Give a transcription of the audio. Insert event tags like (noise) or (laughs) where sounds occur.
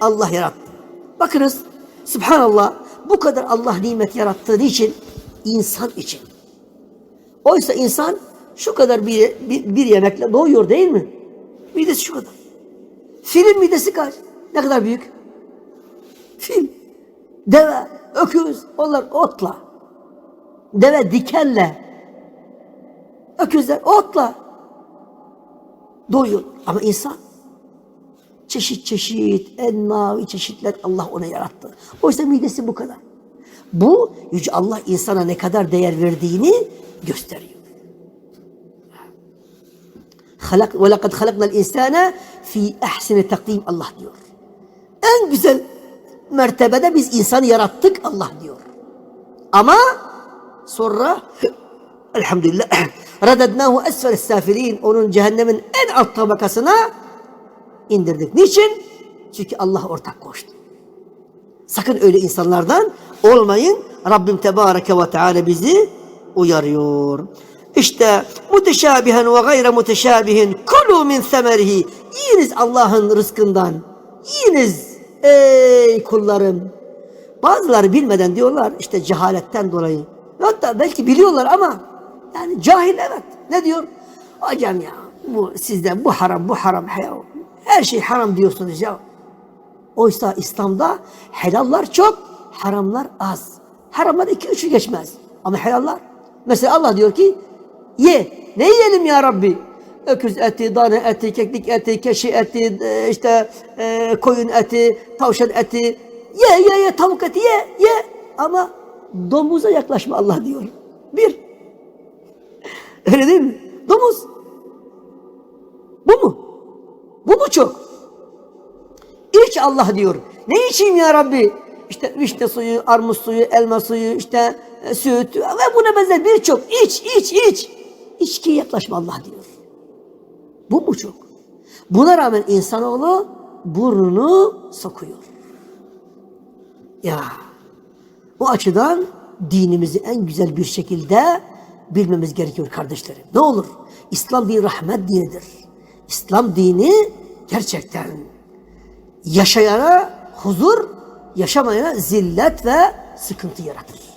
Allah yarattı. Bakınız Subhanallah bu kadar Allah nimet yarattığı için insan için. Oysa insan şu kadar bir, bir, bir yemekle doğuyor değil mi? Midesi şu kadar. Filin midesi kaç? Ne kadar büyük? Fil, deve, öküz, onlar otla. Deve dikenle. Öküzler otla. Doyuyor. Ama insan çeşit çeşit, en mavi çeşitler Allah ona yarattı. Oysa midesi bu kadar. Bu Yüce Allah insana ne kadar değer verdiğini gösteriyor. Halak ve lekad halaknal insane fi ahseni takdim Allah diyor. En güzel mertebede biz insanı yarattık Allah diyor. Ama sonra (laughs) elhamdülillah (clears throat) radednahu esfel safilin onun cehennemin en alt tabakasına indirdik. Niçin? Çünkü Allah ortak koştu. Sakın öyle insanlardan olmayın. Rabbim Tebareke ve Teala bizi uyarıyor. İşte muteşabihen ve gayre muteşabihin kulu min semerihi. Yiyiniz Allah'ın rızkından. Yiyiniz ey kullarım. Bazıları bilmeden diyorlar işte cehaletten dolayı. Hatta belki biliyorlar ama yani cahil evet. Ne diyor? Hocam ya bu sizde bu haram bu haram. Her şey haram diyorsunuz ya. Oysa İslam'da helallar çok, haramlar az. Haramlar iki üçü geçmez. Ama helallar. Mesela Allah diyor ki ye. Ne yiyelim ya Rabbi? Öküz eti, dana eti, keklik eti, keşi eti, e, işte e, koyun eti, tavşan eti. Ye ye ye tavuk eti ye ye. Ama domuza yaklaşma Allah diyor. Bir. Öyle değil mi? Domuz. Çok? İç Allah diyor. Ne içeyim ya Rabbi? İşte vişne suyu, armut suyu, elma suyu, işte e, süt ve buna benzer birçok. İç, iç, iç. İçkiye yaklaşma Allah diyor. Bu mu çok? Buna rağmen insanoğlu burnunu sokuyor. Ya bu açıdan dinimizi en güzel bir şekilde bilmemiz gerekiyor kardeşlerim. Ne olur? İslam bir rahmet dinidir. İslam dini gerçekten yaşayana huzur, yaşamayana zillet ve sıkıntı yaratır.